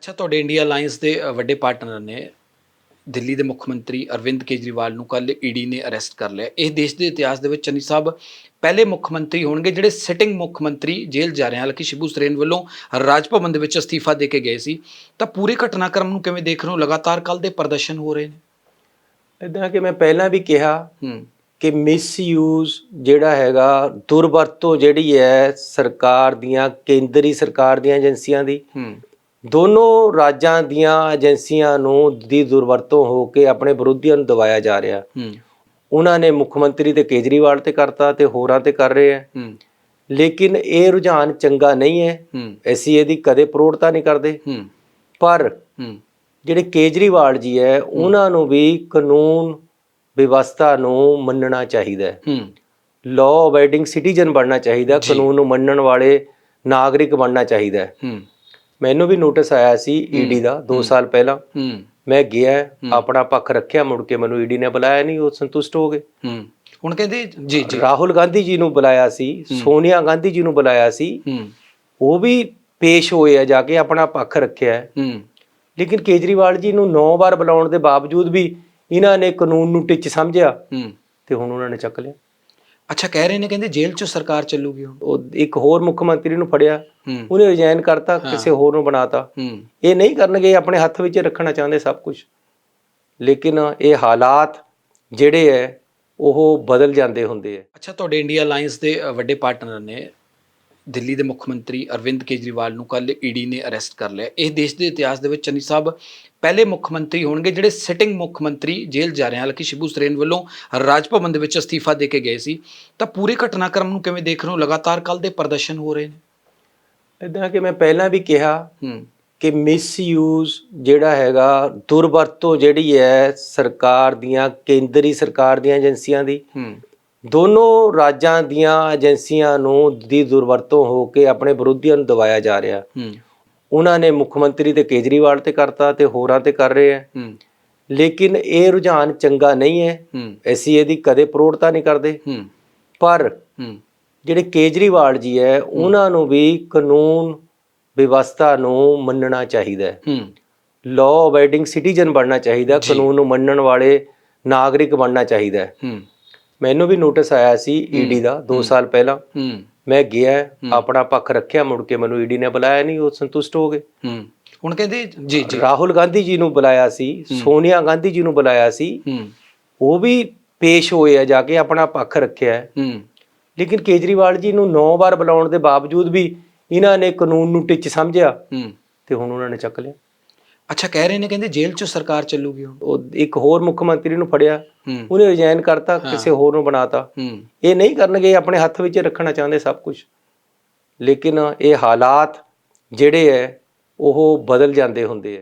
ਅੱਛਾ ਤੁਹਾਡੇ India alliance ਦੇ ਅ, ਵੱਡੇ ਪਾਰਟਨਰ ਨੇ ਦਿੱਲੀ ਦੇ ਮੁੱਖ ਮੰਤਰੀ ਅਰਵਿੰਦ ਕੇਜਰੀਵਾਲ ਨੂੰ ਕੱਲ ਈਡੀ ਨੇ ਅਰੈਸਟ ਕਰ ਲਿਆ। ਇਹ ਦੇਸ਼ ਦੇ ਇਤਿਹਾਸ ਦੇ ਵਿੱਚ ਚੰਨੀ ਸਾਹਿਬ ਪਹਿਲੇ ਮੁੱਖ ਮੰਤਰੀ ਹੋਣਗੇ ਜਿਹੜੇ ਸਿਟਿੰਗ ਮੁੱਖ ਮੰਤਰੀ ਜੇਲ੍ਹ ਜਾ ਰਹੇ ਹਨ। ਹਾਲਾਂਕਿ ਸ਼ਿਬੂ ਸਰੇਨ ਵੱਲੋਂ ਰਾਜ ਭਵਨ ਦੇ ਵਿੱਚ ਅਸਤੀਫਾ ਦੇ ਕੇ ਗਏ ਸੀ। ਤਾਂ ਪੂਰੇ ਘਟਨਾਕ੍ਰਮ ਨੂੰ ਕਿਵੇਂ ਦੇਖ ਰਹੇ ਹੋ? ਲਗਾਤਾਰ ਕੱਲ ਦੇ ਪ੍ਰਦਰਸ਼ਨ ਹੋ ਰਹੇ ਨੇ। ਇਦਾਂ ਕਿ ਮੈਂ ਪਹਿਲਾਂ ਵੀ ਕਿਹਾ ਹੂੰ। ਕਿ ਮਿਸਯੂਜ਼ ਜਿਹੜਾ ਹੈਗਾ ਦੁਰਵਰਤੋਂ ਜਿਹੜੀ ਹੈ ਸਰਕਾਰ ਦੀਆਂ ਕੇਂਦਰੀ ਸਰਕਾਰ ਦੀਆਂ ਏਜੰਸੀਆਂ ਦੀ ਹੂੰ। ਦੋਨੋਂ ਰਾਜਾਂ ਦੀਆਂ ਏਜੰਸੀਆਂ ਨੂੰ ਦੀ ਦੁਰਵਰਤੋਂ ਹੋ ਕੇ ਆਪਣੇ ਵਿਰੋਧੀਆਂ ਨੂੰ ਦਬਾਇਆ ਜਾ ਰਿਹਾ। ਹੂੰ। ਉਹਨਾਂ ਨੇ ਮੁੱਖ ਮੰਤਰੀ ਤੇ ਕੇਜਰੀਵਾਲ ਤੇ ਕਰਤਾ ਤੇ ਹੋਰਾਂ ਤੇ ਕਰ ਰਹੇ ਆ। ਹੂੰ। ਲੇਕਿਨ ਇਹ ਰੁਝਾਨ ਚੰਗਾ ਨਹੀਂ ਹੈ। ਅਸੀਂ ਇਹਦੀ ਕਦੇ ਪ੍ਰੋੜਤਾ ਨਹੀਂ ਕਰਦੇ। ਹੂੰ। ਪਰ ਹੂੰ। ਜਿਹੜੇ ਕੇਜਰੀਵਾਲ ਜੀ ਹੈ ਉਹਨਾਂ ਨੂੰ ਵੀ ਕਾਨੂੰਨ ਵਿਵਸਥਾ ਨੂੰ ਮੰਨਣਾ ਚਾਹੀਦਾ ਹੈ। ਹੂੰ। ਲਾਅ ਅਬਾਈਡਿੰਗ ਸਿਟੀਜ਼ਨ ਬਣਨਾ ਚਾਹੀਦਾ। ਕਾਨੂੰਨ ਨੂੰ ਮੰਨਣ ਵਾਲੇ ਨਾਗਰਿਕ ਬਣਨਾ ਚਾਹੀਦਾ ਹੂੰ। ਮੈਨੂੰ ਵੀ ਨੋਟਿਸ ਆਇਆ ਸੀ ਈਡੀ ਦਾ 2 ਸਾਲ ਪਹਿਲਾਂ। ਮੈਂ ਗਿਆ ਆਪਣਾ ਪੱਖ ਰੱਖਿਆ ਮੁੜ ਕੇ ਮੈਨੂੰ ਈਡੀ ਨੇ ਬੁਲਾਇਆ ਨਹੀਂ ਉਹ ਸੰਤੁਸ਼ਟ ਹੋ ਗਏ। ਹੁਣ ਕਹਿੰਦੇ ਜੀ ਜੀ। ਰਾਹੁਲ ਗਾਂਧੀ ਜੀ ਨੂੰ ਬੁਲਾਇਆ ਸੀ ਸੋਨੀਆ ਗਾਂਧੀ ਜੀ ਨੂੰ ਬੁਲਾਇਆ ਸੀ। ਉਹ ਵੀ ਪੇਸ਼ ਹੋਏ ਆ ਜਾ ਕੇ ਆਪਣਾ ਪੱਖ ਰੱਖਿਆ। ਲੇਕਿਨ ਕੇਜਰੀਵਾਲ ਜੀ ਨੂੰ 9 ਵਾਰ ਬੁਲਾਉਣ ਦੇ ਬਾਵਜੂਦ ਵੀ ਇਹਨਾਂ ਨੇ ਕਾਨੂੰਨ ਨੂੰ ਟਿੱਚ ਸਮਝਿਆ। ਤੇ ਹੁਣ ਉਹਨਾਂ ਨੇ ਚੱਕ ਲਿਆ। ਅੱਛਾ ਕਹਿ ਰਹੇ ਨੇ ਕਹਿੰਦੇ ਜੇਲ੍ਹ 'ਚ ਸਰਕਾਰ ਚੱਲੂਗੀ ਹੁਣ। ਉਹ ਇੱਕ ਹੋਰ ਮੁੱਖ ਮੰਤਰੀ ਨੂੰ ਫੜਿਆ ਹੂੰ। ਉਹਨੇ ਰਿਜ਼ਾਈਨ ਕਰਤਾ ਕਿਸੇ ਹੋਰ ਨੂੰ ਬਣਾਤਾ। ਹੂੰ। ਇਹ ਨਹੀਂ ਕਰਨਗੇ ਆਪਣੇ ਹੱਥ ਵਿੱਚ ਰੱਖਣਾ ਚਾਹੁੰਦੇ ਸਭ ਕੁਝ। ਲੇਕਿਨ ਇਹ ਹਾਲਾਤ ਜਿਹੜੇ ਹੈ ਉਹ ਬਦਲ ਜਾਂਦੇ ਹੁੰਦੇ ਹੈ ਅੱਛਾ ਤੁਹਾਡੇ ਇੰਡੀਆ ਅਲਾਈਅੰਸ ਦੇ ਅ, ਵੱਡੇ ਪਾਰਟਨਰ ਨੇ। ਦਿੱਲੀ ਦੇ ਮੁੱਖ ਮੰਤਰੀ ਅਰਵਿੰਦ ਕੇਜਰੀਵਾਲ ਨੂੰ ਕੱਲ ਈਡੀ ਨੇ ਅਰੈਸਟ ਕਰ ਲਿਆ। ਇਹ ਦੇਸ਼ ਦੇ ਇਤਿਹਾਸ ਦੇ ਵਿੱਚ ਚੰਨੀ ਸਾਹਿਬ ਪਹਿਲੇ ਮੁੱਖ ਮੰਤਰੀ ਹੋਣਗੇ ਜਿਹੜੇ ਸਿਟਿੰਗ ਮੁੱਖ ਮੰਤਰੀ ਜੇਲ੍ਹ ਜਾ ਰਹੇ ਹਨ। ਹਾਲਾਂਕਿ ਸ਼ਿਬੂ ਸਰੇਨ ਵੱਲੋਂ ਰਾਜ ਭਵਨ ਦੇ ਵਿੱਚ ਅਸਤੀਫਾ ਦੇ ਕੇ ਗਏ ਸੀ। ਤਾਂ ਪੂਰੇ ਘਟਨਾਕ੍ਰਮ ਨੂੰ ਕਿਵੇਂ ਦੇਖ ਰਹੇ ਹੋ? ਲਗਾਤਾਰ ਕੱਲ ਦੇ ਪ੍ਰਦਰਸ਼ਨ ਹੋ ਰਹੇ ਨੇ। ਇਦਾਂ ਕਿ ਮੈਂ ਪਹਿਲਾਂ ਵੀ ਕਿਹਾ ਹੂੰ। ਕਿ ਮਿਸਯੂਜ਼ ਜਿਹੜਾ ਹੈਗਾ ਦੁਰਵਰਤੋਂ ਜਿਹੜੀ ਹੈ ਸਰਕਾਰ ਦੀਆਂ ਕੇਂਦਰੀ ਸਰਕਾਰ ਦੀਆਂ ਏਜੰਸੀਆਂ ਦੀ ਹੂੰ। ਦੋਨੋਂ ਰਾਜਾਂ ਦੀਆਂ ਏਜੰਸੀਆਂ ਨੂੰ ਦੀ ਦੁਰਵਰਤੋਂ ਹੋ ਕੇ ਆਪਣੇ ਵਿਰੋਧੀਆਂ ਨੂੰ ਦਬਾਇਆ ਜਾ ਰਿਹਾ। ਹੂੰ। ਉਹਨਾਂ ਨੇ ਮੁੱਖ ਮੰਤਰੀ ਤੇ ਕੇਜਰੀਵਾਲ ਤੇ ਕਰਤਾ ਤੇ ਹੋਰਾਂ ਤੇ ਕਰ ਰਹੇ ਆ। ਹੂੰ। ਲੇਕਿਨ ਇਹ ਰੁਝਾਨ ਚੰਗਾ ਨਹੀਂ ਹੈ। ਅਸੀਂ ਇਹਦੀ ਕਦੇ ਪ੍ਰੋੜਤਾ ਨਹੀਂ ਕਰਦੇ। ਹੂੰ। ਪਰ ਹੂੰ। ਜਿਹੜੇ ਕੇਜਰੀਵਾਲ ਜੀ ਹੈ ਉਹਨਾਂ ਨੂੰ ਵੀ ਕਾਨੂੰਨ ਵਿਵਸਥਾ ਨੂੰ ਮੰਨਣਾ ਚਾਹੀਦਾ ਹੈ। ਹੂੰ। ਲਾਅ ਅਬਾਈਡਿੰਗ ਸਿਟੀਜ਼ਨ ਬਣਨਾ ਚਾਹੀਦਾ। ਕਾਨੂੰਨ ਨੂੰ ਮੰਨਣ ਵਾਲੇ ਨਾਗਰਿਕ ਬਣਨਾ ਚਾਹੀਦਾ ਹੈ। ਹੂੰ। ਮੈਨੂੰ ਵੀ ਨੋਟਿਸ ਆਇਆ ਸੀ ਈਡੀ ਦਾ 2 ਸਾਲ ਪਹਿਲਾਂ। ਮੈਂ ਗਿਆ ਆਪਣਾ ਪੱਖ ਰੱਖਿਆ ਮੁੜ ਕੇ ਮੈਨੂੰ ਈਡੀ ਨੇ ਬੁਲਾਇਆ ਨਹੀਂ ਉਹ ਸੰਤੁਸ਼ਟ ਹੋ ਗਏ। ਹੁਣ ਕਹਿੰਦੇ ਜੀ ਜੀ। ਰਾਹੁਲ ਗਾਂਧੀ ਜੀ ਨੂੰ ਬੁਲਾਇਆ ਸੀ ਸੋਨੀਆ ਗਾਂਧੀ ਜੀ ਨੂੰ ਬੁਲਾਇਆ ਸੀ। ਉਹ ਵੀ ਪੇਸ਼ ਹੋਏ ਆ ਜਾ ਕੇ ਆਪਣਾ ਪੱਖ ਰੱਖਿਆ। ਲੇਕਿਨ ਕੇਜਰੀਵਾਲ ਜੀ ਨੂੰ 9 ਵਾਰ ਬੁਲਾਉਣ ਦੇ ਬਾਵਜੂਦ ਵੀ ਇਹਨਾਂ ਨੇ ਕਾਨੂੰਨ ਨੂੰ ਟਿੱਚ ਸਮਝਿਆ। ਤੇ ਹੁਣ ਉਹਨਾਂ ਨੇ ਚੱਕ ਲਿਆ। ਅੱਛਾ ਕਹਿ ਰਹੇ ਨੇ ਕਹਿੰਦੇ ਜੇਲ੍ਹ 'ਚ ਸਰਕਾਰ ਚੱਲੂਗੀ ਹੁਣ ਉਹ ਇੱਕ ਹੋਰ ਮੁੱਖ ਮੰਤਰੀ ਨੂੰ ਫੜਿਆ ਹੂੰ। ਉਹਨੇ ਰਿਜ਼ਾਈਨ ਕਰਤਾ ਕਿਸੇ ਹੋਰ ਨੂੰ ਬਣਾਤਾ। ਹੂੰ। ਇਹ ਨਹੀਂ ਕਰਨਗੇ ਆਪਣੇ ਹੱਥ ਵਿੱਚ ਰੱਖਣਾ ਚਾਹੁੰਦੇ ਸਭ ਕੁਝ। ਲੇਕਿਨ ਇਹ ਹਾਲਾਤ ਜਿਹੜੇ ਹੈ ਉਹ ਬਦਲ ਜਾਂਦੇ ਹੁੰਦੇ ਹੈ